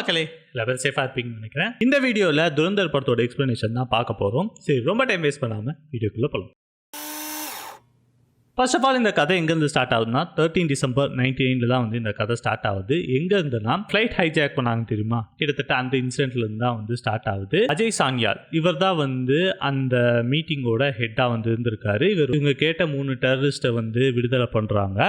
மக்களே. லெவல் சேஃபாக இருப்பீங்கன்னு நினைக்கிறேன். இந்த வீடியோவில் துரந்தர் படத்தோட எக்ஸ்ப்ளனேஷன் தான் பார்க்க போகிறோம் சரி ரொம்ப டைம் வேஸ்ட் பண்ணாமல் வீடியோக்குள்ளே போகலாம் ஃபர்ஸ்ட் ஆஃப் ஆல் இந்த கதை எங்கேருந்து ஸ்டார்ட் ஆகுதுன்னா தேர்ட்டீன் டிசம்பர் நைன்டி எயினில் தான் வந்து இந்த கதை ஸ்டார்ட் ஆகுது. எங்கேருந்துன்னா ஃப்ளைட் ஹைஜாக் பண்ணாங்க தெரியுமா? கிட்டத்தட்ட அந்த இன்சிடென்ட்ல இருந்து தான் வந்து ஸ்டார்ட் ஆகுது. அஜய் சாங்கியால் இவர் தான் வந்து அந்த மீட்டிங்கோட ஹெட்டாக வந்து இருந்திருக்காரு. இவர் இவங்க கேட்ட மூணு டெரரிஸ்ட்டை வந்து விடுதலை பண்ணுறாங்க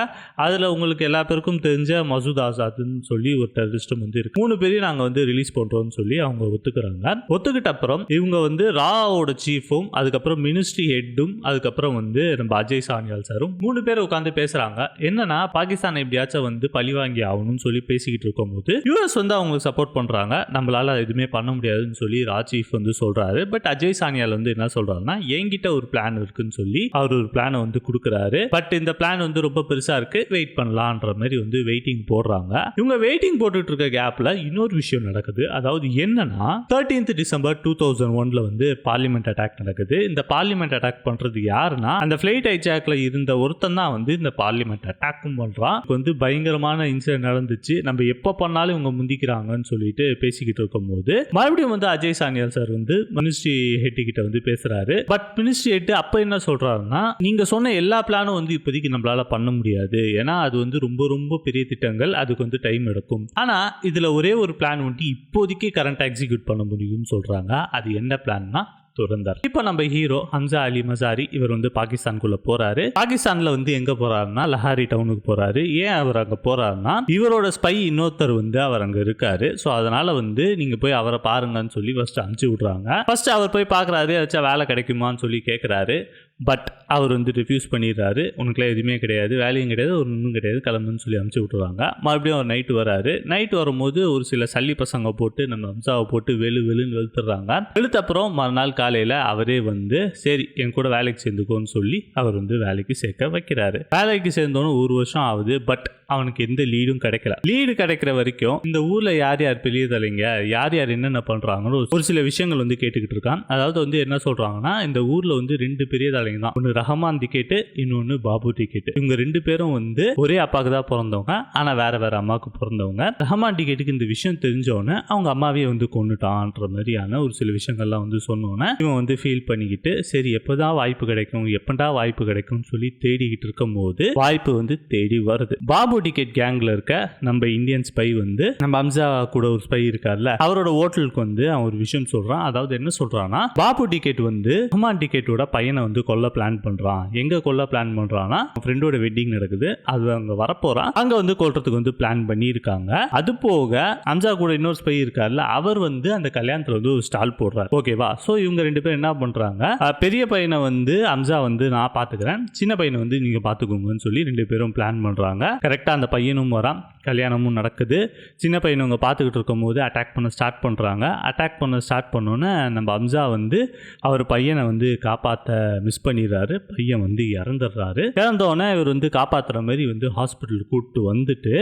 அதில் உங்களுக்கு எல்லா பேருக்கும் தெரிஞ்ச மசூத் ஆசாத்னு சொல்லி ஒரு டெரரிஸ்ட்டும் வந்து இருக்கு. மூணு பேரையும் நாங்கள் வந்து ரிலீஸ் பண்ணுறோம்னு சொல்லி அவங்க ஒத்துக்கிறாங்க. ஒத்துக்கிட்ட அப்புறம் இவங்க வந்து ராவோட சீஃபும் அதுக்கப்புறம் மினிஸ்ட்ரி ஹெட்டும் அதுக்கப்புறம் வந்து நம்ம அஜய் சானியால் ஒருத்தரும் மூணு பேர் உட்காந்து பேசுறாங்க. என்னன்னா பாகிஸ்தான் எப்படியாச்சும் வந்து பழி வாங்கி ஆகணும்னு சொல்லி பேசிக்கிட்டு இருக்கும் போது யூஎஸ் வந்து அவங்களுக்கு சப்போர்ட் பண்றாங்க. நம்மளால எதுவுமே பண்ண முடியாதுன்னு சொல்லி ராஜீஃப் வந்து சொல்றாரு. பட் அஜய் சானியால் வந்து என்ன சொல்றாருன்னா என்கிட்ட ஒரு பிளான் இருக்குன்னு சொல்லி அவர் ஒரு பிளானை வந்து கொடுக்குறாரு. பட் இந்த பிளான் வந்து ரொம்ப பெருசா இருக்கு. வெயிட் பண்ணலான்ற மாதிரி வந்து வெயிட்டிங் போடுறாங்க. இவங்க வெயிட்டிங் போட்டுட்டு இருக்க கேப்ல இன்னொரு விஷயம் நடக்குது. அதாவது என்னன்னா தேர்ட்டீன்த் டிசம்பர் டூ தௌசண்ட் ஒன்ல வந்து பார்லிமெண்ட் அட்டாக் நடக்குது. இந்த பார்லிமெண்ட் அட்டாக் பண்றது யாருன்னா அந்த பிளைட் ஹைஜாக்ல இருந்த ஒருத்தன் தான் வந்து இந்த பார்லிமெண்ட் அட்டாக்கும் பண்ணுறான் இப்போ வந்து பயங்கரமான இன்சிடென்ட் நடந்துச்சு. நம்ம எப்போ பண்ணாலும் இவங்க முந்திக்கிறாங்கன்னு சொல்லிட்டு பேசிக்கிட்டு இருக்கும்போது மறுபடியும் வந்து அஜய் சானியால் சார் வந்து மினிஸ்ட்ரி ஹெட்டு கிட்ட வந்து பேசுறாரு. பட் மினிஸ்ட்ரி ஹெட் அப்போ என்ன சொல்றாருன்னா நீங்க சொன்ன எல்லா பிளானும் வந்து இப்போதைக்கு நம்மளால பண்ண முடியாது. ஏன்னா அது வந்து ரொம்ப ரொம்ப பெரிய திட்டங்கள். அதுக்கு வந்து டைம் எடுக்கும். ஆனா இதுல ஒரே ஒரு பிளான் வந்து இப்போதைக்கு கரண்ட் எக்ஸிக்யூட் பண்ண முடியும்னு சொல்றாங்க. அது என்ன பிளான்னா துறந்தார். இப்போ நம்ம ஹீரோ ஹம்சா அலி மசாரி இவர் வந்து பாகிஸ்தான்குள்ள போறாரு. பாகிஸ்தான்ல வந்து எங்க போறாருன்னா லஹாரி டவுனுக்கு போறாரு. ஏன் அவர் அங்க போறாருன்னா இவரோட ஸ்பை இன்னொருத்தர் வந்து அவர் அங்க இருக்காரு. ஸோ அதனால வந்து நீங்க போய் அவரை பாருங்கன்னு சொல்லி ஃபர்ஸ்ட் அனுப்பிச்சு விடுறாங்க. ஃபர்ஸ்ட் அவர் போய் பார்க்கறாரு ஏதாச்சும் வேலை கிடைக்குமான்னு சொல்லி கேட்குறாரு பட் அவர் வந்து ரிஃப்யூஸ் பண்ணிடுறாரு. உனக்குலாம் எதுவுமே கிடையாது. வேலையும் கிடையாது. ஒரு ஒன்றும் கிடையாது. கிளம்புன்னு சொல்லி அமுச்சு விட்டுருவாங்க மறுபடியும் அவர் நைட்டு வராரு. நைட் வரும்போது ஒரு சில சல்லி பசங்க போட்டு நம்ம அம்சாவை போட்டு வெளு வெளுன்னு வெளுத்துடுறாங்க. வெளுத்த அப்புறம் மறுநாள் காலையில் அவரே வந்து சரி என் கூட வேலைக்கு சேர்ந்துக்கோன்னு சொல்லி அவர் வந்து வேலைக்கு சேர்க்க வைக்கிறாரு. வேலைக்கு சேர்ந்தோன்னு ஒரு வருஷம் ஆகுது. பட் அவனுக்கு எந்த லீடும் கிடைக்கல. லீடு கிடைக்கிற வரைக்கும் இந்த ஊர்ல யார் யார் பெரிய தலைங்க யார் யார் என்னென்ன பண்றாங்கன்னு ஒரு- ஒரு சில விஷயங்கள் வந்து கேட்டுக்கிட்டு இருக்கான். அதாவது வந்து என்ன சொல்றாங்கன்னா இந்த ஊர்ல வந்து ரெண்டு பெரிய தலைங்க தான் ஒன்று ரஹமான் டிக்கெட்டு இன்னொன்று பாபு டிக்கெட்டு இவங்க ரெண்டு பேரும் வந்து ஒரே அப்பாவுக்கு தான் பிறந்தவங்க. ஆனா வேற வேற அம்மாவுக்கு பிறந்தவங்க. ரஹமான் டிக்கெட்டுக்கு இந்த விஷயம் தெரிஞ்சவொடனே அவங்க அம்மாவே வந்து கொண்டுட்டான்ற மாதிரியான ஒரு சில விஷயங்கள்லாம் வந்து சொன்னோன்னே இவன் வந்து ஃபீல் பண்ணிக்கிட்டு சரி எப்போதான் வாய்ப்பு கிடைக்கும் எப்படா வாய்ப்பு கிடைக்கும்னு சொல்லி தேடிக்கிட்டு இருக்கும்போது வாய்ப்பு வந்து தேடி வருது. பாபு டிக்கெட் கேங்ல இருக்க நம்ம இந்தியன் ஸ்பை வந்து நம்ம அம்சா கூட ஒரு ஸ்பை இருக்கார்ல அவரோட ஹோட்டலுக்கு வந்து அவன் ஒரு விஷயம் சொல்றான். அதாவது என்ன சொல்றான்னா பாபு டிக்கெட் வந்து ரஹ்மான் டிக்கெட்டோட பையனை வந்து கொல்ல பிளான் பண்றான். எங்க கொல்ல பிளான் பண்ணுறான்னா ஃப்ரெண்டோட வெட்டிங் நடக்குது. அது அங்க வரப்போறான். அங்க வந்து கொல்றதுக்கு வந்து பிளான் பண்ணியிருக்காங்க. அது போக அம்சா கூட இன்னொரு ஸ்பை இருக்கார்ல அவர் வந்து அந்த கல்யாணத்துல வந்து ஒரு ஸ்டால் போடுறாரு. ஓகேவா சோ இவங்க ரெண்டு பேரும் என்ன பண்றாங்க? பெரிய பையனை வந்து அம்சா வந்து நான் பார்த்துக்கிறேன் சின்ன பையனை வந்து நீங்க பார்த்துக்கோங்கன்னு சொல்லி ரெண்டு பேரும் பிளான் பண்றாங்க. கரெக்டாக அந்த பையனும் வரான். கல்யாணமும் நடக்குது. சின்ன பையனை அவங்க பார்த்துக்கிட்டு இருக்கும்போது அட்டாக் பண்ண ஸ்டார்ட் பண்ணுறாங்க அட்டாக் பண்ண ஸ்டார்ட் பண்ணோன்னே நம்ம அம்சா வந்து அவர் பையனை வந்து காப்பாற்ற மிஸ் பண்ணிடுறாரு பையன் வந்து இறந்துடுறாரு. இறந்தோடனே இவர் வந்து காப்பாற்றுற மாதிரி வந்து ஹாஸ்பிட்டலுக்கு கூப்பிட்டு வந்துட்டு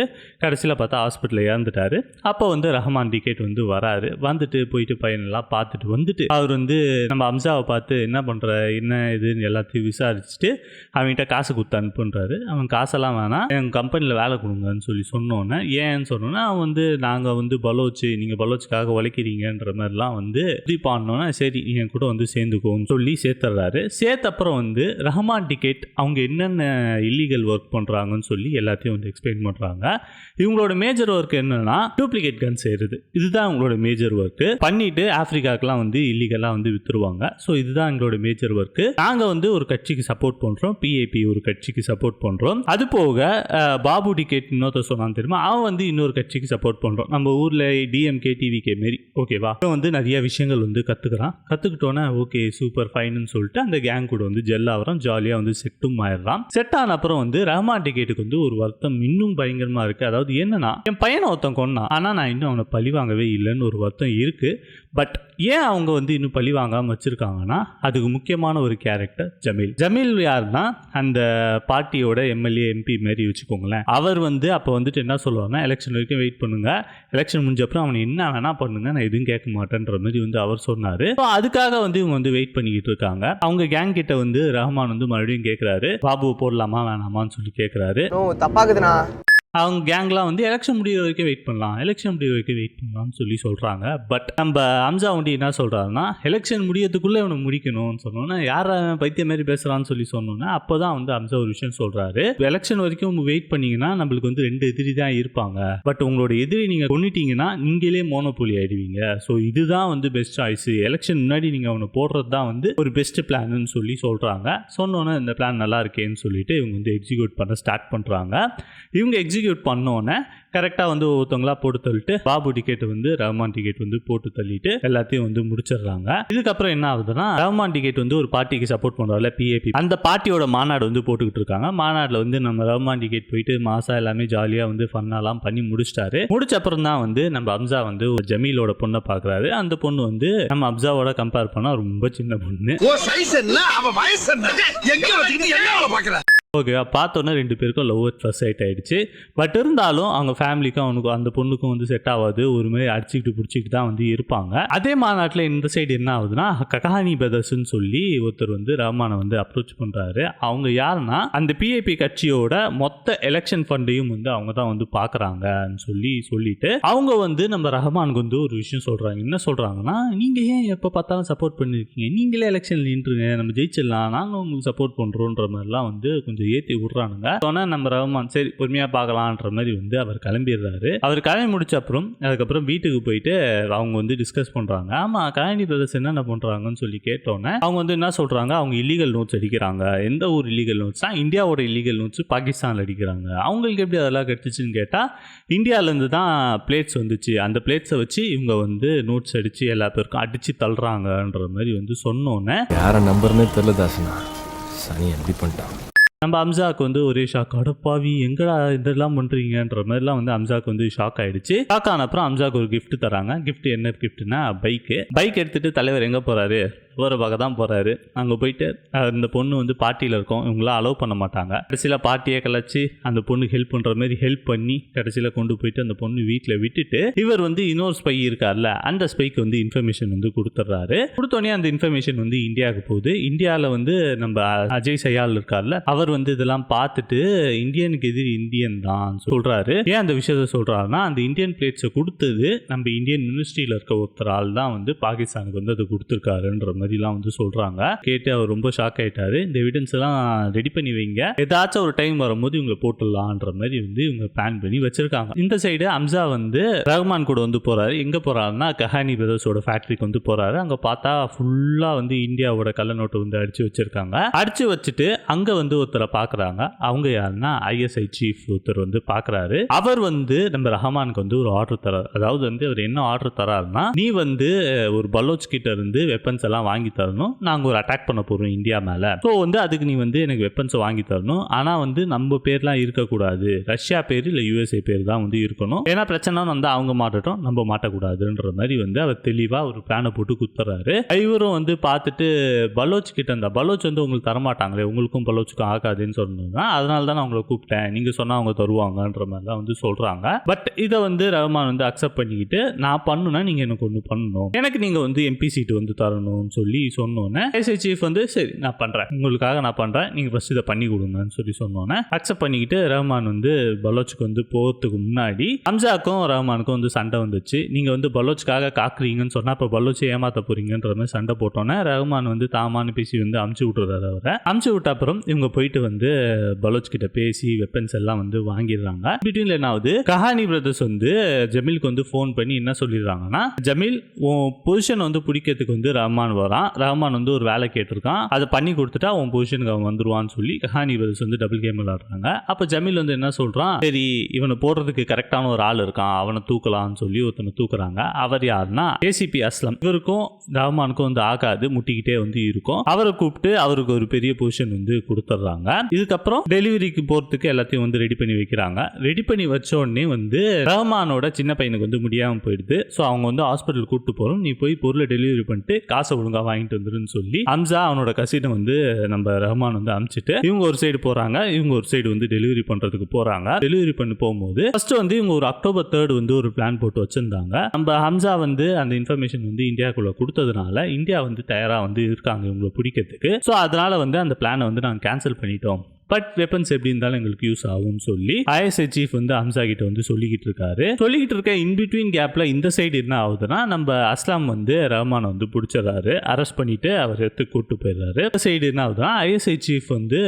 கடைசியில் பார்த்தா ஹாஸ்பிட்டலில் இறந்துட்டாரு. அப்போ வந்து ரஹ்மான் டிக்கெட் வந்து வராரு. வந்துட்டு போயிட்டு பையனெல்லாம் பார்த்துட்டு வந்துட்டு அவர் வந்து நம்ம அம்சாவை பார்த்து என்ன பண்ணுற என்ன இதுன்னு எல்லாத்தையும் விசாரிச்சுட்டு அவன்கிட்ட காசு கொடுத்து அனுப்புன்றாரு. அவன் காசெல்லாம் வேணாம் என் கம்பெனியில் வேலை கொடுங்கன்னு சொல்லி சொன்னோன்னே ஏன்னு சொன்னோன்னா அவன் வந்து நாங்கள் வந்து பலோச்சு நீங்கள் பலோச்சுக்காக உழைக்கிறீங்கன்ற மாதிரிலாம் வந்து இது பண்ணோன்னா சரி என் கூட வந்து சேர்ந்துக்கோன்னு சொல்லி சேர்த்துறாரு சேர்த்த அப்புறம் வந்து ரஹ்மான் டிக்கெட் அவங்க என்னென்ன இல்லீகல் ஒர்க் பண்ணுறாங்கன்னு சொல்லி எல்லாத்தையும் வந்து எக்ஸ்பிளைன் பண்ணுறாங்க இவங்களோட மேஜர் ஒர்க் என்னன்னா டூப்ளிகேட் கன் செய்கிறது இதுதான் அவங்களோட மேஜர் ஒர்க் பண்ணிட்டு ஆஃப்ரிக்காக்கெலாம் வந்து இல்லீகலாக வந்து விற்றுருவாங்க ஸோ இதுதான் எங்களோட மேஜர் ஒர்க்கு நாங்கள் வந்து ஒரு கட்சிக்கு சப்போர்ட் பண்ணுறோம் பிஏபி ஒரு கட்சிக்கு சப்போர்ட் பண்ணுறோம் அது போக பாபு டிக்கெட் இன்னொருத்தர் சொன்னான் தெரியுமா? அவன் வந்து இன்னொரு கட்சிக்கு சப்போர்ட் பண்ணுறோம் நம்ம ஊரில் டிஎம்கே டிவிகே மாரி. ஓகேவா அப்புறம் வந்து நிறைய விஷயங்கள் வந்து கற்றுக்கிறான் கற்றுக்கிட்டோன்னே ஓகே சூப்பர் ஃபைன்னு சொல்லிட்டு அந்த கேங் கூட வந்து ஜெல் ஆகிறோம் ஜாலியாக வந்து செட்டும் ஆயிடுறான். செட் ஆன அப்புறம் வந்து ரஹ்மான் டிக்கெட்டுக்கு வந்து ஒரு வருத்தம் இன்னும் பயங்கரமாக இருக்குது அதாவது என்னன்னா என் பையனை ஒருத்தன் கொண்டான் ஆனால் நான் இன்னும் அவனை பழி வாங்கவே இல்லைன்னு ஒரு வருத்தம் இருக்குது பட் ஏன் அவங்க வந்து இன்னும் பழி வாங்காமல் வச்சுருக்காங்கன்னா அதுக்கு முக்கியமான ஒரு கேரக்டர் ஜமீல். ஜமீல் யாருன்னா அந்த பார்ட்டியோட எம்எல்ஏ எம்பி மாரி வச்சுக்கோங்களேன். அவர் வந்து அப்போ வந்துட்டு என்ன சொல்லுவாங்கன்னா எலெக்ஷன் வரைக்கும் வெயிட் பண்ணுங்க. எலெக்ஷன் முடிஞ்ச அப்புறம் அவனை என்ன வேணா பண்ணுங்க நான் எதுவும் கேட்க மாட்டேன்ற மாதிரி வந்து அவர் சொன்னார். அதுக்காக வந்து இவங்க வந்து வெயிட் பண்ணிக்கிட்டு இருக்காங்க. அவங்க கேங் கிட்ட வந்து ரஹ்மான் வந்து மறுபடியும் கேட்குறாரு பாபு போடலாமா வேணாமான்னு சொல்லி கேட்குறாரு நோ தப்பாக்குதுண்ணா அவங்க கேங்லாம் வந்து எலெக்ஷன் முடிகிற வரைக்கும் வெயிட் பண்ணலாம். எலெக்ஷன் முடியிற வரைக்கும் வெயிட் பண்ணலாம்னு சொல்லி சொல்கிறாங்க பட் நம்ம அம்சா வண்டி என்ன சொல்கிறாருன்னா எலெக்ஷன் முடியறதுக்குள்ளே இவனை முடிக்கணும்னு சொன்னோன்னா யார் பைத்திய பைத்தியம் மாதிரி பேசுகிறான்னு சொல்லி சொன்னோன்னா அப்போ தான் வந்து அம்சா ஒரு விஷயம் சொல்கிறாரு எலெக்ஷன் வரைக்கும் வெயிட் பண்ணிங்கன்னா நம்மளுக்கு வந்து ரெண்டு எதிரி தான் இருப்பாங்க. பட் உங்களோட எதிரி நீங்கள் கொண்டுட்டீங்கன்னா நீங்களே மோனோபோலி ஆயிடுவீங்க. ஸோ இதுதான் வந்து பெஸ்ட் சாய்ஸ் எலெக்ஷன் முன்னாடி நீங்கள் அவனை போடுறது தான் வந்து ஒரு பெஸ்ட் பிளான்னு சொல்லி சொல்கிறாங்க சொன்னோன்னே இந்த பிளான் நல்லா இருக்கேன்னு சொல்லிட்டு இவங்க வந்து எக்ஸிக்யூட் பண்ண ஸ்டார்ட் பண்ணுறாங்க இவங்க எக்ஸிக்யூட் பண்ணோன்னே கரெக்டாக வந்து ஒருத்தவங்களா போட்டு தள்ளிட்டு பாபு டிக்கெட் வந்து ரஹ்மான் டிக்கெட் வந்து போட்டு தள்ளிட்டு எல்லாத்தையும் வந்து முடிச்சிடுறாங்க. இதுக்கப்புறம் என்ன ஆகுதுன்னா ரஹ்மான் டிக்கெட் வந்து ஒரு பார்ட்டிக்கு சப்போர்ட் பண்ணுவார்ல பிஏபி அந்த பார்ட்டியோட மாநாடு வந்து போட்டுக்கிட்டு இருக்காங்க. மாநாட்டில் வந்து நம்ம ரஹ்மான் டிக்கெட் போயிட்டு மாசா எல்லாமே ஜாலியாக வந்து ஃபன்னாலாம் பண்ணி முடிச்சிட்டாரு. முடிச்ச அப்புறம் தான் வந்து நம்ம அம்சா வந்து ஒரு ஜமீலோட பொண்ணை பார்க்குறாரு அந்த பொண்ணு வந்து நம்ம அப்சாவோட கம்பேர் பண்ணால் ரொம்ப சின்ன பொண்ணு. ஓகேவா? பார்த்தோன்னே ரெண்டு பேருக்கும் லவ் அட் ஃபர்ஸ்ட் சைட் ஆகிடுச்சு பட் இருந்தாலும் அவங்க ஃபேமிலிக்கும் அவனுக்கும் அந்த பொண்ணுக்கும் வந்து செட் ஆகாது. ஒரு மாதிரி அடிச்சுக்கிட்டு பிடிச்சிக்கிட்டு தான் வந்து இருப்பாங்க. அதே மாநாட்டில் இந்த சைடு என்ன ஆகுதுன்னா ககானி பிரதர்ஸ்ன்னு சொல்லி ஒருத்தர் வந்து ரஹ்மானை வந்து அப்ரோச் பண்ணுறாரு அவங்க யாருன்னா அந்த பிஏபி கட்சியோட மொத்த எலெக்ஷன் ஃபண்டையும் வந்து அவங்க தான் வந்து பார்க்குறாங்கன்னு சொல்லி சொல்லிட்டு அவங்க வந்து நம்ம ரஹ்மானுக்கு வந்து ஒரு விஷயம் சொல்கிறாங்க என்ன சொல்கிறாங்கன்னா நீங்கள் ஏன் எப்போ பார்த்தாலும் சப்போர்ட் பண்ணியிருக்கீங்க நீங்களே எலெக்ஷன் நின்றுங்க. நம்ம ஜெயிச்சிடலாம். நாங்கள் உங்களுக்கு சப்போர்ட் பண்ணுறோன்ற மாதிரிலாம் வந்து கொஞ்சம் ஏற்றி விட்றானுங்க. சொன்னால் நம்ம ரஹ்மான் சரி பொறுமையாக பார்க்கலான்ற மாதிரி வந்து அவர் கிளம்பிடுறாரு. அவர் கிளம்பி முடிச்ச அப்புறம் அதுக்கப்புறம் வீட்டுக்கு போயிட்டு அவங்க வந்து டிஸ்கஸ் பண்ணுறாங்க ஆமாம் கல்யாணி பிரதர்ஸ் என்னென்ன பண்ணுறாங்கன்னு சொல்லி கேட்டோன்னே அவங்க வந்து என்ன சொல்கிறாங்க அவங்க இல்லீகல் நோட்ஸ் அடிக்கிறாங்க. எந்த ஒரு இல்லீகல் நோட்ஸ்னால் இந்தியாவோட இல்லீகல் நோட்ஸ் பாகிஸ்தானில் அடிக்கிறாங்க. அவங்களுக்கு எப்படி அதெல்லாம் கிடச்சிச்சின்னு கேட்டால் இந்தியாவிலேருந்து தான் பிளேட்ஸ் வந்துச்சு. அந்த பிளேட்ஸை வச்சு இவங்க வந்து நோட்ஸ் அடித்து எல்லா பேருக்கும் அடித்து தள்ளுறாங்கன்ற மாதிரி வந்து சொன்னோன்னே யாரை நம்புறனே தெரியல தாசனா. சனி எப்படி பண்ணிட்டான்? நம்ம அம்சாக்கு வந்து ஒரே ஷாக் அடப்பாவி எங்கடா இதெல்லாம் பண்ணுறீங்கன்ற மாதிரிலாம் வந்து அம்சாக்கு வந்து ஷாக் ஆயிடுச்சு. ஷாக் ஆன அப்புறம் அம்சாக்கு ஒரு கிஃப்ட் தராங்க. கிஃப்ட் என்ன கிஃப்ட்னா பைக்கு பைக் எடுத்துட்டு தலைவர் எங்கே போகிறாரு ஒரு பக்கம் தான் போகிறாரு அங்கே போயிட்டு அந்த இந்த பொண்ணு வந்து பார்ட்டியில் இருக்கோம். இவங்களாம் அலோவ் பண்ண மாட்டாங்க. கடைசியில் பார்ட்டியை கலைச்சி அந்த பொண்ணுக்கு ஹெல்ப் பண்ணுற மாதிரி ஹெல்ப் பண்ணி கடைசியில் கொண்டு போயிட்டு அந்த பொண்ணு வீட்டில் விட்டுட்டு இவர் வந்து இன்னொரு ஸ்பை இருக்கார்ல அந்த ஸ்பைக்கு வந்து இன்ஃபர்மேஷன் வந்து கொடுத்துட்றாரு கொடுத்தோடனே அந்த இன்ஃபர்மேஷன் வந்து இந்தியாவுக்கு போகுது. இந்தியாவில் வந்து நம்ம அஜய் சயால் இருக்கார்ல அவர் வந்து இதெல்லாம் பார்த்துட்டு இந்தியனுக்கு எதிரி இந்தியன் தான் சொல்கிறாரு ஏன் அந்த விஷயத்த சொல்கிறாருன்னா அந்த இந்தியன் பிளேட்ஸை கொடுத்தது நம்ம இந்தியன் மினிஸ்ட்ரியில் இருக்க ஒருத்தர் ஆள் தான் வந்து பாகிஸ்தானுக்கு வந்து அதை கொடுத்துருக்காருன்ற மாதிரிலாம் வந்து சொல்கிறாங்க கேட்டு அவர் ரொம்ப ஷாக் ஆயிட்டாரு. இந்த எவிடன்ஸ் எல்லாம் ரெடி பண்ணி வைங்க. ஏதாச்சும் ஒரு டைம் வரும்போது இவங்க போட்டுடலான்ற மாதிரி வந்து இவங்க பிளான் பண்ணி வச்சிருக்காங்க. இந்த சைடு அம்சா வந்து ரஹ்மான் கூட வந்து போகிறாரு எங்கே போகிறாருன்னா கஹானி பிரதர்ஸோட ஃபேக்ட்ரிக்கு வந்து போகிறாரு அங்கே பார்த்தா ஃபுல்லாக வந்து இந்தியாவோட கள்ள நோட்டு வந்து அடித்து வச்சுருக்காங்க. அடித்து வச்சுட்டு அங்கே வந்து ஒருத்தரை பார்க்குறாங்க அவங்க யாருன்னா ஐஎஸ்ஐ சீஃப் ஒருத்தர் வந்து பார்க்குறாரு அவர் வந்து நம்ம ரஹ்மானுக்கு வந்து ஒரு ஆர்டர் தரார் அதாவது வந்து அவர் என்ன ஆர்டர் தராருன்னா நீ வந்து ஒரு பலோச் கிட்ட இருந்து வெப்பன்ஸ் எல்லாம் வாங்கி தரணும். நாங்கள் ஒரு அட்டாக் பண்ண போகிறோம் இந்தியா மேலே. ஸோ வந்து அதுக்கு நீ வந்து எனக்கு வெப்பன்ஸ் வாங்கி தரணும். ஆனால் வந்து நம்ம பேர்லாம் இருக்கக்கூடாது. ரஷ்யா பேர் இல்லை யூஎஸ்ஏ பேர் தான் வந்து இருக்கணும். ஏன்னா பிரச்சனை வந்து அவங்க மாட்டட்டும் நம்ம மாட்டக்கூடாதுன்ற மாதிரி வந்து அவர் தெளிவாக ஒரு பிளானை போட்டு குத்துறாரு. ஐவரும் வந்து பார்த்துட்டு பலோச் கிட்ட இருந்தா பலோச் வந்து உங்களுக்கு தரமாட்டாங்களே உங்களுக்கும் பலோச்சுக்கும் ஆகாதுன்னு சொன்னாங்க அதனால தான் நான் உங்களை கூப்பிட்டேன். நீங்கள் சொன்னால் அவங்க தருவாங்கன்ற மாதிரி தான் வந்து சொல்கிறாங்க பட் இதை வந்து ரஹ்மான் வந்து அக்செப்ட் பண்ணிக்கிட்டு நான் பண்ணுனா நீங்கள் எனக்கு ஒன்று பண்ணணும். எனக்கு நீங்கள் வந்து எம்பி சீட்டு வந்து தரணும்னு சொல்லி சொன்னோன்னே எஸ்ஐ சீஃப் வந்து சரி நான் பண்ணுறேன் உங்களுக்காக நான் பண்ணுறேன் நீங்கள் ஃபர்ஸ்ட் இதை பண்ணி கொடுங்கன்னு சொல்லி சொன்னோன்னே அக்செப்ட் பண்ணிக்கிட்டு ரஹ்மான் வந்து பலோச்சுக்கு வந்து போகிறதுக்கு முன்னாடி ஹம்சாக்கும் ரஹ்மானுக்கும் வந்து சண்டை வந்துச்சு. நீங்கள் வந்து பலோச்சுக்காக காக்குறீங்கன்னு சொன்னால் இப்போ பலோச்சு ஏமாற்ற போறீங்கன்ற மாதிரி சண்டை போட்டோன்னே ரஹ்மான் வந்து தாமான்னு பேசி வந்து அமுச்சு விட்டுறாரு அவரை. அமுச்சு விட்ட அப்புறம் இவங்க போயிட்டு வந்து பலோச் கிட்ட பேசி வெப்பன்ஸ் எல்லாம் வந்து வாங்கிடுறாங்க. பிட்வீன்ல என்ன ஆகுது? கஹானி பிரதர்ஸ் வந்து ஜமீலுக்கு வந்து ஃபோன் பண்ணி என்ன சொல்லிடுறாங்கன்னா ஜமீல் உன் பொசிஷன் வந்து பிடிக்கிறதுக்கு வந்து ரஹ்மான் வரான் ரஹ்மான் வந்து ஒரு வேலை கேட்டிருக்கான். அதை பண்ணி கொடுத்துட்டா அவன் பொசிஷனுக்கு அவன் வந்துருவான்னு சொல்லி கஹானி பிரதர்ஸ் வந்து டபுள் கேம் விளாடுறாங்க அப்போ ஜமீல் வந்து என்ன சொல்கிறான் சரி இவனை போடுறதுக்கு கரெக்டான ஒரு ஆள் இருக்கான். அவனை தூக்கலாம்னு சொல்லி ஒருத்தனை தூக்குறாங்க. அவர் யாருன்னா ஏசிபி அஸ்லம். இவருக்கும் ரஹ்மானுக்கும் வந்து ஆகாது. முட்டிக்கிட்டே வந்து இருக்கும். அவரை கூப்பிட்டு அவருக்கு ஒரு பெரிய பொசிஷன் வந்து கொடுத்துட்றாங்க. இதுக்கப்புறம் டெலிவரிக்கு போகிறதுக்கு எல்லாத்தையும் வந்து ரெடி பண்ணி வைக்கிறாங்க. ரெடி பண்ணி வச்ச உடனே வந்து ரஹ்மானோட சின்ன பையனுக்கு வந்து முடியாமல் போயிடுது. ஸோ அவங்க வந்து ஹாஸ்பிட்டல் கூப்பிட்டு போகிறோம் நீ போய் பொருளை டெலிவரி பண்ணிட்டு காசை ஒழுங்கா வாங்கிட்டு வந்துருன்னு சொல்லி அம்சா அவனோட கசினை வந்து நம்ம ரஹ்மான் வந்து அனுப்பிச்சிட்டு இவங்க ஒரு சைடு போறாங்க இவங்க ஒரு சைடு வந்து டெலிவரி பண்றதுக்கு போறாங்க. டெலிவரி பண்ணி போகும்போது ஃபர்ஸ்ட் வந்து இவங்க ஒரு அக்டோபர் தேர்ட் வந்து ஒரு பிளான் போட்டு வச்சிருந்தாங்க. நம்ம ஹம்சா வந்து அந்த இன்ஃபர்மேஷன் வந்து இந்தியாக்குள்ள கொடுத்ததுனால இந்தியா வந்து தயாரா வந்து இருக்காங்க இவங்களை பிடிக்கிறதுக்கு. ஸோ அதனால வந்து அந்த பிளானை வந்து நாங்கள் கேன்சல் பண்ணிட்டோம். பட் வெப்பன்ஸ் எப்படி இருந்தாலும் எங்களுக்கு யூஸ் ஆகும்னு சொல்லி ஐஎஸ்ஐ சீஃப் வந்து ஹம்சா கிட்ட வந்து சொல்லிக்கிட்டு இருக்காரு. சொல்லிக்கிட்டு இருக்க இன் பிட்வீன் கேப்ல இந்த சைடு என்ன ஆகுதுன்னா நம்ம அஸ்லாம் வந்து ரஹ்மானை வந்து பிடிச்சிடறாரு. அரெஸ்ட் பண்ணிட்டு அவர் எடுத்து கூட்டு போயிடுறாரு. இந்த சைடு என்ன ஆகுதுன்னா ஐஎஸ்ஐ சீஃப் வந்து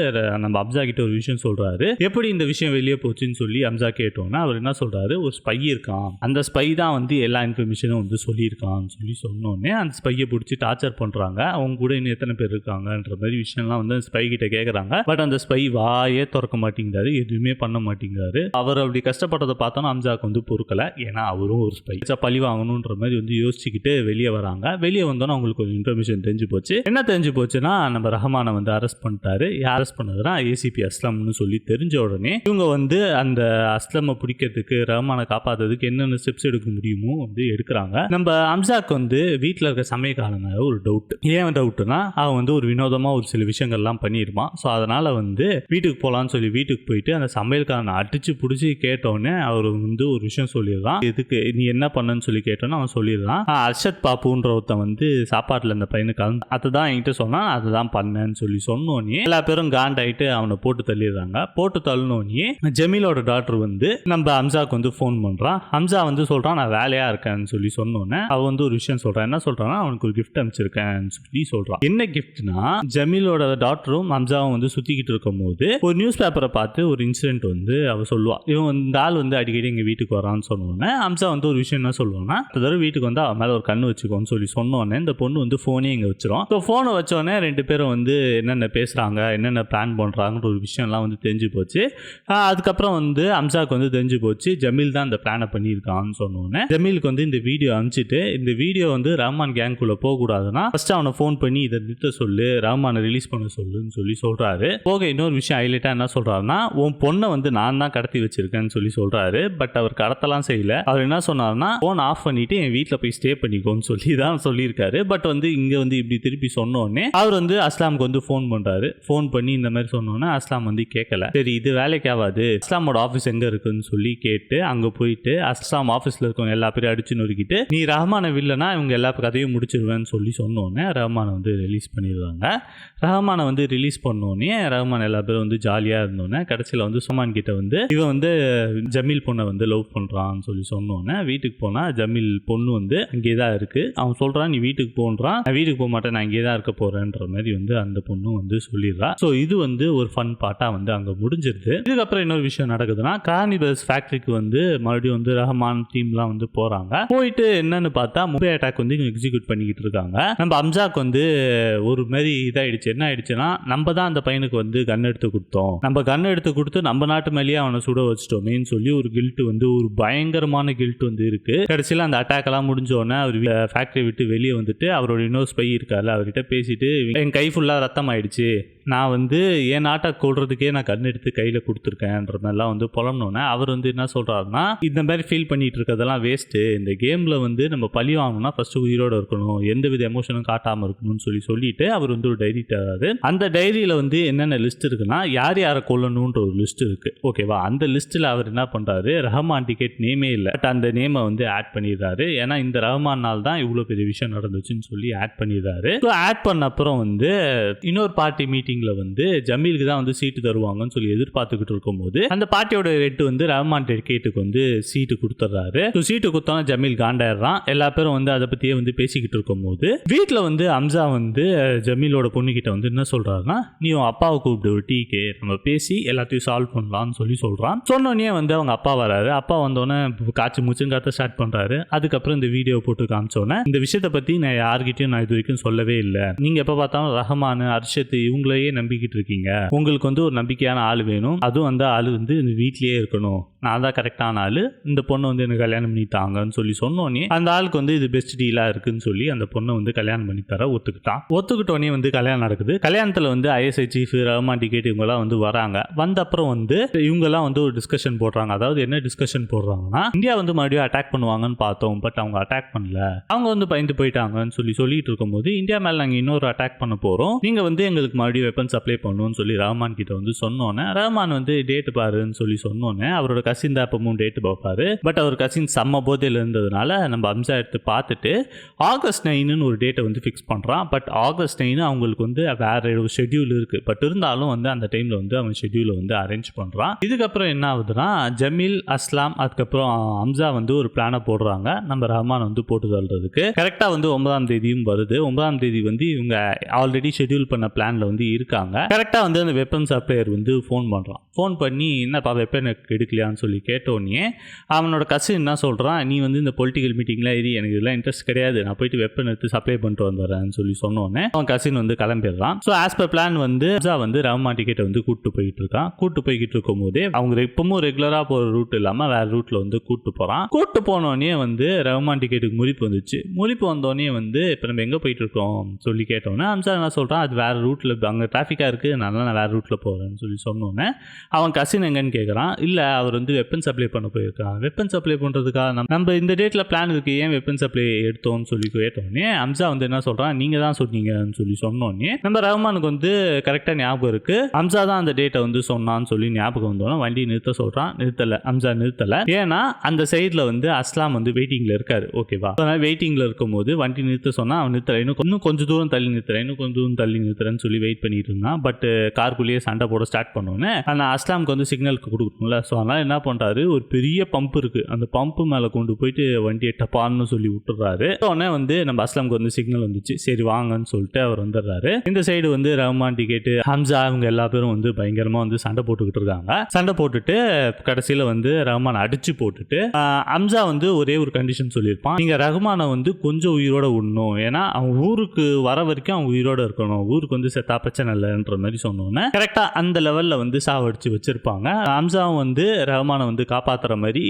நம்ம அம்சா கிட்ட ஒரு விஷயம் சொல்றாரு. எப்படி இந்த விஷயம் வெளியே போச்சுன்னு சொல்லி அம்சா கேட்டோம்னா அவர் என்ன சொல்றாரு? ஒரு ஸ்பை இருக்கான். அந்த ஸ்பை தான் வந்து எல்லா இன்ஃபர்மேஷனும் வந்து சொல்லியிருக்கான்னு சொல்லி சொன்னோடனே அந்த ஸ்பையை பிடிச்சி டார்ச்சர் பண்றாங்க. அவங்க கூட இன்னும் எத்தனை பேர் இருக்காங்கன்ற மாதிரி விஷயம்லாம் வந்து ஸ்பை கிட்ட கேட்குறாங்க பட் அந்த ஸ்பை வாயே திறக்க மாட்டேங்கிறாரு எதுவுமே பண்ண மாட்டேங்கிறாரு. அவர் அப்படி கஷ்டப்பட்டதை பார்த்தோன்னா அம்ஜாவுக்கு வந்து பொறுக்கலை. ஏன்னா அவரும் ஒரு ஸ்பை பழி வாங்கணுன்ற மாதிரி வந்து யோசிச்சுக்கிட்டு வெளியே வராங்க. வெளியே வந்தோன்னா அவங்களுக்கு ஒரு இன்ஃபர்மேஷன் தெரிஞ்சு போச்சு. என்ன தெரிஞ்சு போச்சுன்னா நம்ம ரஹமானை வந்து அரெஸ்ட் பண்ணிட்டாரு. அரெஸ்ட் பண்ணதுன்னா ஏசிபி அஸ்லம்னு சொல்லி தெரிஞ்ச உடனே இவங்க வந்து அந்த அஸ்லமை பிடிக்கிறதுக்கு ரஹமானை காப்பாத்துறதுக்கு என்னென்ன ஸ்டெப்ஸ் எடுக்க முடியுமோ வந்து எடுக்கிறாங்க. நம்ம அம்சாக்கு வந்து வீட்டில் இருக்க சமயக்காரங்க ஒரு டவுட் ஏன் டவுட்னா அவன் வந்து ஒரு வினோதமாக ஒரு சில விஷயங்கள்லாம் பண்ணியிருப்பான் ஸோ அதனால் வந்து வீட்டுக்கு போகலான்னு சொல்லி வீட்டுக்கு போயிட்டு அந்த சமையல்காரனை அடிச்சு பிடிச்சி கேட்டோடனே அவர் வந்து ஒரு விஷயம் சொல்லிடுறான். எதுக்கு நீ என்ன பண்ணன்னு சொல்லி கேட்டோன்னு அவன் சொல்லிடுறான். அர்ஷத் பாப்புன்ற ஒருத்தன் வந்து சாப்பாட்டில் அந்த பையனுக்கு கலந்து அதை தான் என்கிட்ட சொன்னான் அதை தான் பண்ணேன்னு சொல்லி சொன்னோன்னே எல்லா பேரும் காண்டாயிட்டு அவனை போட்டு தள்ளிடுறாங்க. போட்டு தள்ளினோன்னே ஜமீலோட டாக்டர் வந்து நம்ம ஹம்சாக்கு வந்து ஃபோன் பண்ணுறான் ஹம்சா வந்து சொல்கிறான் நான் வேலையாக இருக்கேன்னு சொல்லி சொன்னோன்னே அவன் வந்து ஒரு விஷயம் சொல்கிறான் என்ன சொல்கிறான்னா அவனுக்கு ஒரு கிஃப்ட் அனுப்பிச்சிருக்கேன்னு சொல்லி சொல்கிறான் என்ன கிஃப்ட்னா ஜமீலோட டாக்டரும் ஹம்சாவும் வந்து சுற்றிக்கிட்டு இருக்கும் இருக்கும்போது ஒரு நியூஸ் பேப்பரை பார்த்து ஒரு இன்சிடென்ட் வந்து அவ சொல்லுவாள் இவன் வந்து இந்த ஆள் வந்து அடிக்கடி எங்கள் வீட்டுக்கு வரான்னு சொன்னோன்னே அம்சா வந்து ஒரு விஷயம் என்ன சொல்லுவான்னா இந்த தடவை வீட்டுக்கு வந்து அவன் மேலே ஒரு கண்ணு வச்சுக்கோன்னு சொல்லி சொன்னோன்னே இந்த பொண்ணு வந்து ஃபோனே இங்கே வச்சிரும். ஸோ ஃபோனை வச்சோடனே ரெண்டு பேரும் வந்து என்னென்ன பேசுகிறாங்க என்னென்ன பிளான் பண்ணுறாங்கன்ற ஒரு விஷயம்லாம் வந்து தெரிஞ்சு போச்சு. அதுக்கப்புறம் வந்து அம்சாக்கு வந்து தெரிஞ்சு போச்சு ஜமீல் தான் இந்த பிளானை பண்ணியிருக்கான்னு சொன்னோன்னே ஜமீலுக்கு வந்து இந்த வீடியோ அனுப்பிச்சிட்டு இந்த வீடியோ வந்து ரஹ்மான் கேங்குள்ளே போகக்கூடாதுன்னா ஃபஸ்ட்டு அவனை ஃபோன் பண்ணி இதை நிறுத்த சொல்லு ரஹ்மானை ரிலீஸ் பண்ண சொல்லுன்னு சொல்லி சொல்கிறாரு போக இன்னொரு விஷயம் ஹைலைட்டாக என்ன சொல்கிறாருன்னா உன் பொண்ணை வந்து நான் தான் கடத்தி வச்சிருக்கேன்னு சொல்லி சொல்கிறாரு பட் அவர் கடத்தலாம் செய்யல. அவர் என்ன சொன்னார்னா ஃபோன் ஆஃப் பண்ணிட்டு என் வீட்டில் போய் ஸ்டே பண்ணிக்கோன்னு சொல்லி தான் சொல்லியிருக்காரு. பட் வந்து இங்கே வந்து இப்படி திருப்பி சொன்னோடனே அவர் வந்து அஸ்லாமுக்கு வந்து ஃபோன் பண்ணுறாரு ஃபோன் பண்ணி இந்த மாதிரி சொன்னோன்னே அஸ்லாம் வந்து கேட்கல சரி இது வேலைக்கு ஆகாது. அஸ்லாமோட ஆஃபீஸ் எங்கே இருக்குன்னு சொல்லி கேட்டு அங்கே போயிட்டு அஸ்லாம் ஆஃபீஸில் இருக்கவங்க எல்லா பேரும் அடிச்சு நொறுக்கிட்டு நீ ரஹ்மானை வில்லனா இவங்க எல்லா கதையும் முடிச்சிருவேன்னு சொல்லி சொன்னோன்னே ரஹ்மானை வந்து ரிலீஸ் பண்ணிடுவாங்க ரஹ்மானை வந்து ரிலீஸ் பண்ணோன்னே ரஹ்மான் எல்லா பேரும் வந்து ஜாலியாக இருந்தோன்னே கடைசியில் வந்து சுமான் கிட்ட வந்து இவன் வந்து ஜமீல் பொண்ணை வந்து லவ் பண்ணுறான்னு சொல்லி சொன்னோன்னே வீட்டுக்கு போனால் ஜமீல் பொண்ணு வந்து அங்கே தான் இருக்குது அவன் சொல்கிறான் நீ வீட்டுக்கு போன்றான் நான் வீட்டுக்கு போக மாட்டேன் நான் இங்கே தான் இருக்க போகிறேன்ற மாதிரி வந்து அந்த பொண்ணும் வந்து சொல்லிடுறா. ஸோ இது வந்து ஒரு ஃபன் பாட்டாக வந்து அங்கே முடிஞ்சிருது. இதுக்கப்புறம் இன்னொரு விஷயம் நடக்குதுன்னா கார்னிபல்ஸ் ஃபேக்ட்ரிக்கு வந்து மறுபடியும் வந்து ரஹமான் டீம்லாம் வந்து போகிறாங்க போயிட்டு என்னன்னு பார்த்தா மும்பை அட்டாக் வந்து எக்ஸிக்யூட் பண்ணிக்கிட்டு இருக்காங்க. நம்ம அம்ஜாக் வந்து ஒரு மாதிரி இதாயிடுச்சு. என்ன ஆயிடுச்சுன்னா நம்ம தான் அந்த பையனுக்கு வந்து கன் எடுத்து கொடுத்தோம். நம்ம கன் எடுத்து கொடுத்து நம்ம நாட்டு மேலேயே அவனை சுட வச்சிட்டோமேன்னு சொல்லி ஒரு கில்ட் வந்து ஒரு பயங்கரமான கில்ட் வந்து இருக்கு. கடைசியில் அந்த அட்டாக் எல்லாம் முடிஞ்ச உடனே அவர் ஃபேக்டரி விட்டு வெளியே வந்துட்டு அவரோட இன்னொரு ஸ்பை இருக்காரு அவர்கிட்ட பேசிட்டு என் கை ஃபுல்லாக ரத்தம் ஆயிடுச்சு. நான் வந்து என் நாட்டை கொள்றதுக்கே நான் கண் எடுத்து கையில் கொடுத்துருக்கேன்ற மாதிரிலாம் வந்து புலம்புனோன்னே அவர் வந்து என்ன சொல்கிறாருன்னா இந்த மாதிரி ஃபீல் பண்ணிட்டு இருக்கிறதெல்லாம் வேஸ்ட்டு இந்த கேமில் வந்து நம்ம பழி வாங்கணும்னா ஃபஸ்ட்டு உயிரோடு இருக்கணும். எந்த வித எமோஷனும் காட்டாமல் இருக்கணும்னு சொல்லி சொல்லிட்டு அவர் வந்து ஒரு டைரி தராரு. அந்த டைரியில் வந்து என்னென்ன லிஸ்ட் இருக்குன்னா யார் யாரை கொல்லணுன்ற ஒரு லிஸ்ட் இருக்குது ஓகேவா அந்த லிஸ்ட்டில் அவர் என்ன பண்ணுறாரு ரஹமான் டிக்கெட் நேமே இல்லை. பட் அந்த நேமை வந்து ஆட் பண்ணிடுறாரு. ஏன்னா இந்த ரஹமானால் தான் இவ்வளோ பெரிய விஷயம் நடந்துச்சுன்னு சொல்லி ஆட் பண்ணிடுறாரு. ஸோ ஆட் பண்ண அப்புறம் வந்து இன்னொரு பார்ட்டி மீட்டிங்கில் வந்து ஜமீலுக்கு தான் வந்து சீட்டு தருவாங்கன்னு சொல்லி எதிர்பார்த்துக்கிட்டு இருக்கும்போது அந்த பார்ட்டியோட ரெட்டு வந்து ரஹ்மான் டிக்கெட்டுக்கு வந்து சீட்டு கொடுத்துட்றாரு. ஸோ சீட்டு கொடுத்தோன்னா ஜமீல் காண்டாயிடுறான். எல்லா பேரும் வந்து அதை பற்றியே வந்து பேசிக்கிட்டு இருக்கும்போது வீட்டில் வந்து அம்சா வந்து ஜமீலோட பொண்ணுக்கிட்ட வந்து என்ன சொல்கிறாருன்னா நீ உன் அப்பாவை கூப்பிட்டு ஒரு நம்ம பேசி எல்லாத்தையும் சால்வ் பண்ணலாம்னு சொல்லி சொல்கிறான் சொன்னோடனே வந்து அவங்க அப்பா வராரு. அப்பா வந்தோடனே காய்ச்சி முச்சுங்காத்த ஸ்டார்ட் பண்ணுறாரு அதுக்கப்புறம் இந்த வீடியோ போட்டு காமிச்சோன்னே இந்த விஷயத்தை பற்றி நான் யார்கிட்டையும் நான் இது வரைக்கும் சொல்லவே இல்லை. நீங்கள் எப்போ பார்த்தாலும் ரஹமான் அர்ஷத்து இவங்களையே நம்பிக்கிட்டு இருக்கீங்க. உங்களுக்கு வந்து ஒரு நம்பிக்கையான ஆள் வேணும். அதுவும் அந்த ஆள் வந்து இந்த வீட்லயே இருக்கணும். நான் தான் கரெக்டான ஆள். இந்த பொண்ணை வந்து எனக்கு கல்யாணம் பண்ணித்தாங்கன்னு சொல்லி சொன்னோன்னே அந்த ஆளுக்கு வந்து இது பெஸ்ட் டீலாக இருக்குன்னு சொல்லி அந்த பொண்ணை வந்து கல்யாணம் பண்ணி தர ஒத்துக்கிட்டான். ஒத்துக்கிட்டோன்னே வந்து கல்யாணம் நடக்குது. கல்யாணத்தில் வந்து ஐஎஸ்ஐ சீஃப் ரஹ்மான் டிக்கெட் இவங்கெல்லாம் வந்து வராங்க. வந்த அப்புறம் வந்து இவங்கெல்லாம் வந்து ஒரு டிஸ்கஷன் போடுறாங்க. அதாவது என்ன டிஸ்கஷன் போடுறாங்கன்னா இந்தியா வந்து மறுபடியும் அட்டாக் பண்ணுவாங்கன்னு பார்த்தோம் பட் அவங்க அட்டாக் பண்ணல. அவங்க வந்து பயந்து போயிட்டாங்கன்னு சொல்லி சொல்லிட்டு இருக்கும்போது இந்தியா மேல நாங்கள் இன்னொரு அட்டாக் பண்ண போகிறோம் நீங்கள் வந்து எங்களுக்கு மறுபடியும் வெப்பன் சப்ளை பண்ணணும்னு சொல்லி ரஹ்மான் கிட்ட வந்து சொன்னோன்னே ரஹ்மான் வந்து டேட் பாருன்னு சொல்லி சொன்னோன்னே அவரோட கசின் தான் அப்பவும் டேட் பார்ப்பாரு. பட் அவர் கசின் செம்ம போதையில் இருந்ததுனால நம்ம அம்சா எடுத்து பார்த்துட்டு ஆகஸ்ட் நைனுன்னு ஒரு டேட்டை வந்து ஃபிக்ஸ் பண்ணுறான் பட் ஆகஸ்ட் நைனு அவங்களுக்கு வந்து வேற ஒரு ஷெட்யூல் இருக்குது பட் இருந்தாலும் வந்து அந்த டைமில் வந்து அவன் ஷெட்யூலை வந்து அரேஞ்ச் பண்ணுறான் இதுக்கப்புறம் என்ன ஆகுதுன்னா ஜமீல் அஸ்லாம் அதுக்கப்புறம் அம்சா வந்து ஒரு பிளானை போடுறாங்க. நம்ம ரஹ்மான் வந்து போட்டு தள்ளுறதுக்கு. கரெக்டாக வந்து ஒன்பதாம் தேதியும் வருது. ஒன்பதாம் தேதி வந்து இவங்க ஆல்ரெடி ஷெட்யூல் பண்ண பிளானில் வந்து இருக்காங்க. கரெக்டாக வந்து அந்த வெப்பன் சப்ளையர் வந்து ஃபோன் பண்ணுறான் ஃபோன் பண்ணி என்னப்பா வெப்பன் எடுக்கலையான்னு சொல்லி கேட்டோடனே அவனோட கசின் என்ன சொல்கிறான் நீ வந்து இந்த பொலிட்டிக்கல் மீட்டிங்லாம் இது எனக்கு இதெல்லாம் இன்ட்ரெஸ்ட் கிடையாது. நான் போயிட்டு வெப்பன் எடுத்து சப்ளை பண்ணிட்டு வந்துடுறேன்னு சொல்லி சொன்னோன்னே அவன் கசின் வந்து கிளம்பிடுறான். ஸோ ஆஸ் பர் பிளான் வந்து அம்சா வந்து ரஹ்மான் டிக்கெட்டை வந்து கூட்டு போயிட்டு இருக்கான் கூட்டு போய்கிட்டு இருக்கும் போதே அவங்க இப்பவும் ரெகுலராக போகிற ரூட் இல்லாமல் வேற ரூட்டில் வந்து கூப்பிட்டு போகிறான் கூட்டு போனோடனே வந்து ரஹ்மான் டிக்கெட்டுக்கு முறிப்பு வந்துச்சு. முறிப்பு வந்தோடனே வந்து இப்போ நம்ம எங்கே போயிட்டு இருக்கோம் சொல்லி கேட்டோன்னே அம்சா என்ன சொல்கிறான் அது வேற ரூட்டில் அங்கே டிராஃபிக்காக இருக்குது அதனால் நான் வேற ரூட்டில் போகிறேன்னு சொல்லி சொன்னோன்னே அவன் கசின் எங்கன்னு கேட்குறான் இல்லை அவர் வந்து வெப்பன் சப்ளை பண்ண போயிருக்கான். வெப்பன் சப்ளை பண்ணுறதுக்காக நம்ம நம்ம இந்த டேட்டில் பிளான் இருக்கு ஏன் வெப்பன் சப்ளை எடுத்தோம்னு சொல்லி கேட்டோடனே அம்சா வந்து என்ன சொல்கிறான் நீங்கள் தான் சொன்னீங்கன்னு சொல்லி சொன்னோன்னே நம்ம ரஹ்மானுக்கு வந்து கரெக்டாக ஞாபகம் இருக்கு. அம்சா தான் அந்த டேட்டை வந்து சொன்னான்னு சொல்லி ஞாபகம் வந்தோன்னா வண்டி நிறுத்த சொல்கிறான் நிறுத்தலை. அம்சா நிறுத்தலை. ஏன்னா அந்த சைடில் வந்து அஸ்லாம் வந்து வெயிட்டிங்கில் இருக்காரு. ஓகேவா அதனால் வெயிட்டிங்கில் இருக்கும்போது வண்டி நிறுத்த சொன்னால் அவன் நிறுத்தலை. இன்னும் இன்னும் கொஞ்சம் தூரம் தள்ளி நிறுத்துறேன். இன்னும் கொஞ்சம் தூரம் தள்ளி நிறுத்துறேன்னு சொல்லி வெயிட் பண்ணிட்டு இருந்தான். பட் கார்க்குள்ளேயே சண்டை போட ஸ்டார்ட் பண்ணோன்னே ஆனால் அஸ்லாமுக்கு வந்து சிக்னலுக்கு கொடுக்கணும்ல. ஸோ அதனால் என்ன பண்ணுறாரு ஒரு பெரிய பம்ப் இருக்குது அந்த பம்ப்பு மேலே கொண்டு போயிட்டு வண்டியை டப்பான்னு சொல்லி விட்டுறாரு. உடனே வந்து நம்ம அஸ்லாமுக்கு வந்து சிக்னல் வந்துச்சு. சரி வாங்கன்னு சொல்லிட்டு அவர் வந்துடுறாரு. இந்த சைடு வந்து ரஹ்மான் டிக்கெட்டு ஹம்சா அவங்க எல்லாம் எல்லா பேரும் வந்து பயங்கரமாக வந்து சண்டை போட்டுக்கிட்டு இருக்காங்க. சண்டை போட்டுட்டு கடைசியில் வந்து ரஹ்மான் அடிச்சு போட்டுட்டு அம்சா வந்து ஒரே ஒரு கண்டிஷன் சொல்லியிருப்பான். நீங்கள் ரஹ்மானை வந்து கொஞ்சம் உயிரோட விடணும் ஏன்னா அவன் ஊருக்கு வர வரைக்கும் அவன் உயிரோட இருக்கணும். ஊருக்கு வந்து செத்தா பிரச்சனை இல்லைன்ற மாதிரி சொன்னோன்னே கரெக்டாக அந்த லெவலில் வந்து சாவடிச்சு வச்சிருப்பாங்க. அம்சாவும் வந்து ரஹ்மானை வந்து காப்பாற்றுற மாதிரி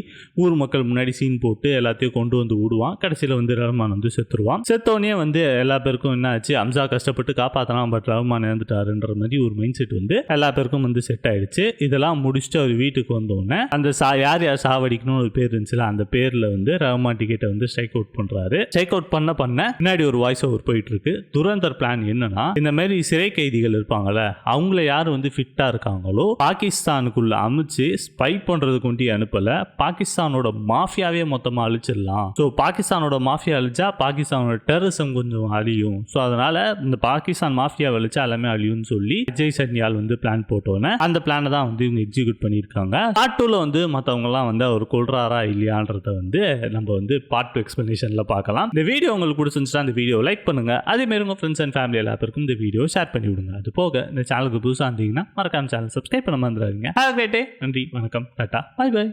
ஊர் மக்கள் முன்னாடி சீன் போட்டு எல்லாத்தையும் கொண்டு வந்து விடுவான் கடைசியில் வந்து ரஹ்மான் வந்து செத்துருவான். செத்தோடனே வந்து எல்லா பேருக்கும் என்ன ஆச்சு? அம்சா கஷ்டப்பட்டு காப்பாற்றலாம் பட் ரஹ்மான் இறந்துட்டாருன்ற மாதிரி ஒரு மைண்ட் செட் வந்து எல்லா பேருக்கும் வந்து செட் ஆயிடுச்சு. இதெல்லாம் முடிச்சுட்டு அவர் வீட்டுக்கு வந்தோடனே அந்த சா யார் யார் சாவடிக்கணும்னு ஒரு பேர் இருந்துச்சுல அந்த பேரில் வந்து ரஹ்மான் டிக்கெட்டை வந்து ஸ்ட்ரைக் அவுட் பண்றாரு. ஸ்ட்ரைக் அவுட் பண்ண பண்ண பின்னாடி ஒரு வாய்ஸ் ஓவர் போயிட்டு இருக்கு துரந்தர் பிளான் என்னன்னா இந்த மாதிரி சிறை கைதிகள் இருப்பாங்கல்ல அவங்கள யார் வந்து ஃபிட்டாக இருக்காங்களோ பாகிஸ்தானுக்குள்ள அமைச்சு ஸ்பை பண்ணுறதுக்கு கொண்டு அனுப்பல. பாகிஸ்தானோட மாஃபியாவே மொத்தமாக அழிச்சிடலாம். ஸோ பாகிஸ்தானோட மாஃபியா அழிச்சா பாகிஸ்தானோட டெரரிசம் கொஞ்சம் அழியும். ஸோ அதனால இந்த பாகிஸ்தான் மாஃபியா அழிச்சா எல்லாமே அழியும்னு சொல்லி அஜய் ஆள் வந்து பிளான் போட்டோன்னே அந்த பிளானை தான் வந்து இவங்க எக்ஸிக்யூட் பண்ணியிருக்காங்க. பார்ட் டூவில் வந்து மற்றவங்கலாம் வந்து அவர் கொள்றாரா இல்லையான்றத வந்து நம்ம வந்து பார்ட் டூ எக்ஸ்பிளனேஷனில் பார்க்கலாம். இந்த வீடியோ உங்களுக்கு பிடிச்சிருந்துச்சுன்னா அந்த வீடியோ லைக் பண்ணுங்க. அதே மாதிரி உங்கள் ஃப்ரெண்ட்ஸ் அண்ட் ஃபேமிலி எல்லாருக்கும் இந்த வீடியோ ஷேர் பண்ணி விடுங்க. அது போக இந்த சேனலுக்கு புதுசாக இருந்தீங்கன்னா மறக்காம சேனல் சப்ஸ்கிரைப் பண்ண மறந்துடாதீங்க. ஹேவ் நன்றி வணக்கம் டாட்டா. Bye bye